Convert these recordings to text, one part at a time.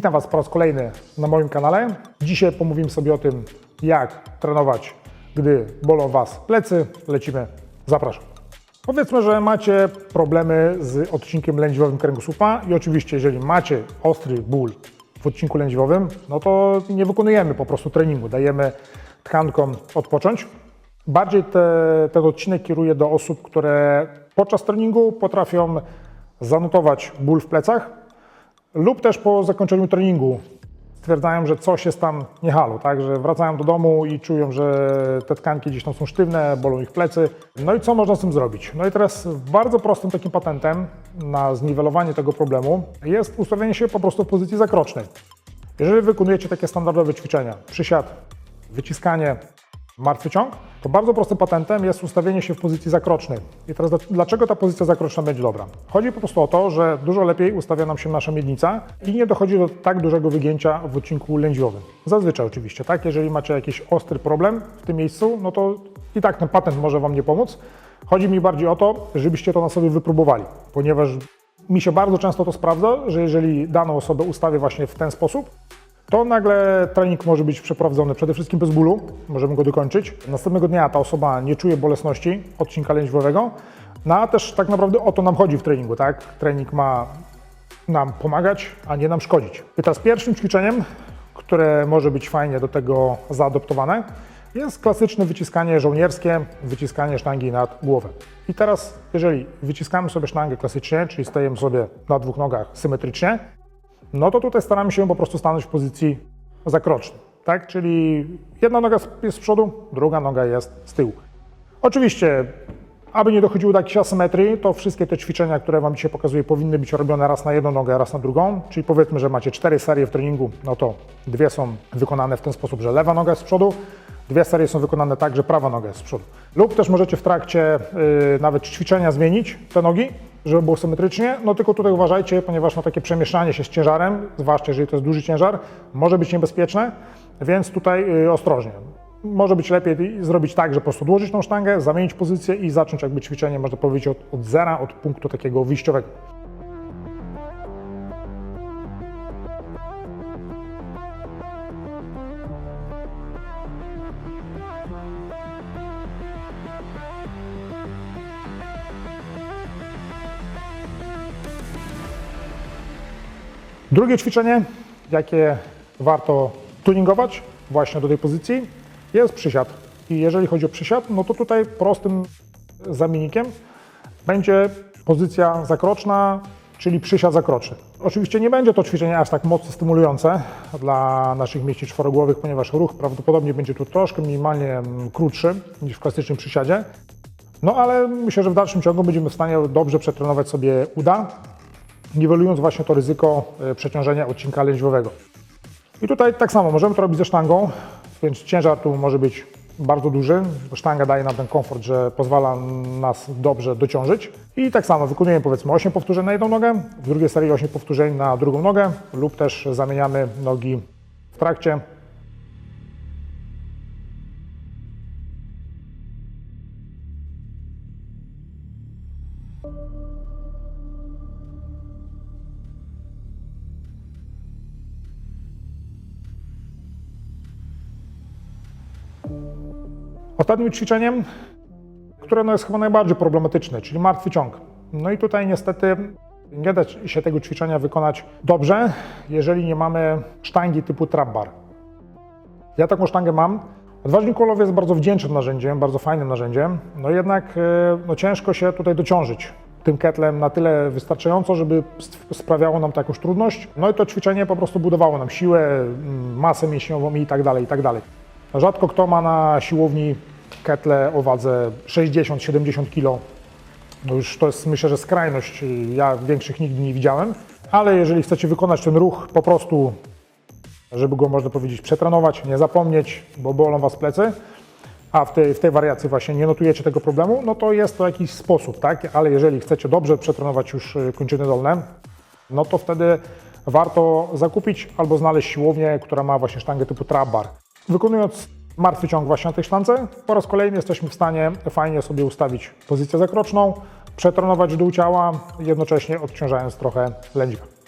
Witam Was po raz kolejny na moim kanale. Dzisiaj pomówimy sobie o tym, jak trenować, gdy bolą Was plecy. Lecimy, zapraszam. Powiedzmy, że macie problemy z odcinkiem lędźwiowym kręgosłupa i oczywiście, jeżeli macie ostry ból w odcinku lędźwiowym, no to nie wykonujemy po prostu treningu, dajemy tkankom odpocząć. Bardziej te, ten odcinek kieruję do osób, które podczas treningu potrafią zanotować ból w plecach lub też po zakończeniu treningu stwierdzają, że coś jest tam nie halo, tak, że wracają do domu i czują, że te tkanki gdzieś tam są sztywne, bolą ich plecy. No i co można z tym zrobić? No i teraz bardzo prostym takim patentem na zniwelowanie tego problemu jest ustawienie się po prostu w pozycji zakrocznej. Jeżeli wykonujecie takie standardowe ćwiczenia, przysiad, wyciskanie, martwy ciąg, to bardzo prostym patentem jest ustawienie się w pozycji zakrocznej. I teraz dl- dlaczego ta pozycja zakroczna będzie dobra? Chodzi po prostu o to, że dużo lepiej ustawia nam się nasza miednica i nie dochodzi do tak dużego wygięcia w odcinku lędźwiowym. Zazwyczaj oczywiście, tak? Jeżeli macie jakiś ostry problem w tym miejscu, no to i tak ten patent może Wam nie pomóc. Chodzi mi bardziej o to, żebyście to na sobie wypróbowali, ponieważ mi się bardzo często to sprawdza, że jeżeli daną osobę ustawię właśnie w ten sposób, to nagle trening może być przeprowadzony przede wszystkim bez bólu, możemy go dokończyć. Następnego dnia ta osoba nie czuje bolesności odcinka lędźwiowego, no a też tak naprawdę o to nam chodzi w treningu, tak? Trening ma nam pomagać, a nie nam szkodzić. I teraz pierwszym ćwiczeniem, które może być fajnie do tego zaadoptowane, jest klasyczne wyciskanie żołnierskie, wyciskanie sztangi nad głowę. I teraz, jeżeli wyciskamy sobie sztangę klasycznie, czyli stajemy sobie na dwóch nogach symetrycznie, no to tutaj staramy się po prostu stanąć w pozycji zakrocznej, tak? Czyli jedna noga jest z przodu, druga noga jest z tyłu. Oczywiście, aby nie dochodziło do jakiejś asymetrii, to wszystkie te ćwiczenia, które Wam dzisiaj pokazuję, powinny być robione raz na jedną nogę, raz na drugą. Czyli powiedzmy, że macie cztery serie w treningu, no to dwie są wykonane w ten sposób, że lewa noga jest z przodu, dwie serie są wykonane tak, że prawa noga jest z przodu. Lub też możecie w trakcie yy, nawet ćwiczenia zmienić te nogi, żeby było symetrycznie, no tylko tutaj uważajcie, ponieważ no, takie przemieszczanie się z ciężarem, zwłaszcza jeżeli to jest duży ciężar, może być niebezpieczne, więc tutaj yy, ostrożnie. Może być lepiej zrobić tak, że po prostu odłożyć tą sztangę, zamienić pozycję i zacząć jakby ćwiczenie, można powiedzieć, od, od zera, od punktu takiego wyjściowego. Drugie ćwiczenie, jakie warto tuningować właśnie do tej pozycji, jest przysiad. I jeżeli chodzi o przysiad, no to tutaj prostym zamiennikiem będzie pozycja zakroczna, czyli przysiad zakroczny. Oczywiście nie będzie to ćwiczenie aż tak mocno stymulujące dla naszych mięśni czworogłowych, ponieważ ruch prawdopodobnie będzie tu troszkę minimalnie mm, krótszy niż w klasycznym przysiadzie. No ale myślę, że w dalszym ciągu będziemy w stanie dobrze przetrenować sobie uda, niwelując właśnie to ryzyko e, przeciążenia odcinka lędźwiowego. I tutaj tak samo, możemy to robić ze sztangą, więc ciężar tu może być bardzo duży, sztanga daje nam ten komfort, że pozwala nas dobrze dociążyć. I tak samo wykonujemy powiedzmy 8 powtórzeń na jedną nogę, w drugiej serii 8 powtórzeń na drugą nogę lub też zamieniamy nogi w trakcie. Ostatnim ćwiczeniem, które no jest chyba najbardziej problematyczne, czyli martwy ciąg. No i tutaj niestety nie da się tego ćwiczenia wykonać dobrze, jeżeli nie mamy sztangi typu trap bar. Ja taką sztangę mam. Odważnik kolowy jest bardzo wdzięcznym narzędziem, bardzo fajnym narzędziem, no jednak e, no ciężko się tutaj dociążyć tym ketlem na tyle wystarczająco, żeby sp- sprawiało nam to jakąś trudność. No i to ćwiczenie po prostu budowało nam siłę, mm, masę mięśniową i tak dalej, i tak dalej. Rzadko kto ma na siłowni ketle o wadze 60-70 kg. No już to jest myślę, że skrajność. Ja większych nigdy nie widziałem. Ale jeżeli chcecie wykonać ten ruch po prostu, żeby go można powiedzieć przetrenować, nie zapomnieć, bo bolą Was plecy, a w tej, w tej wariacji właśnie nie notujecie tego problemu, no to jest to jakiś sposób, tak? Ale jeżeli chcecie dobrze przetrenować już y, kończyny dolne, no to wtedy warto zakupić albo znaleźć siłownię, która ma właśnie sztangę typu trap bar. Wykonując martwy ciąg właśnie na tej sztance, po raz kolejny jesteśmy w stanie fajnie sobie ustawić pozycję zakroczną, przetrenować dół ciała, jednocześnie odciążając trochę lędźwia.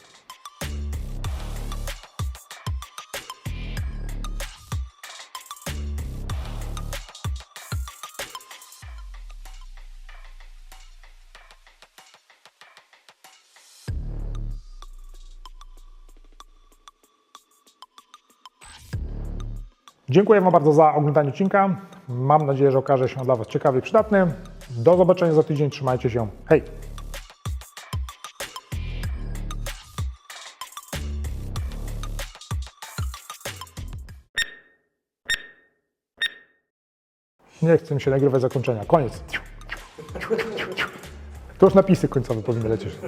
Dziękuję Wam bardzo za oglądanie odcinka. Mam nadzieję, że okaże się dla Was ciekawy i przydatny. Do zobaczenia za tydzień. Trzymajcie się. Hej! Nie chcę mi się nagrywać zakończenia. Koniec. To już napisy końcowe powinny lecieć.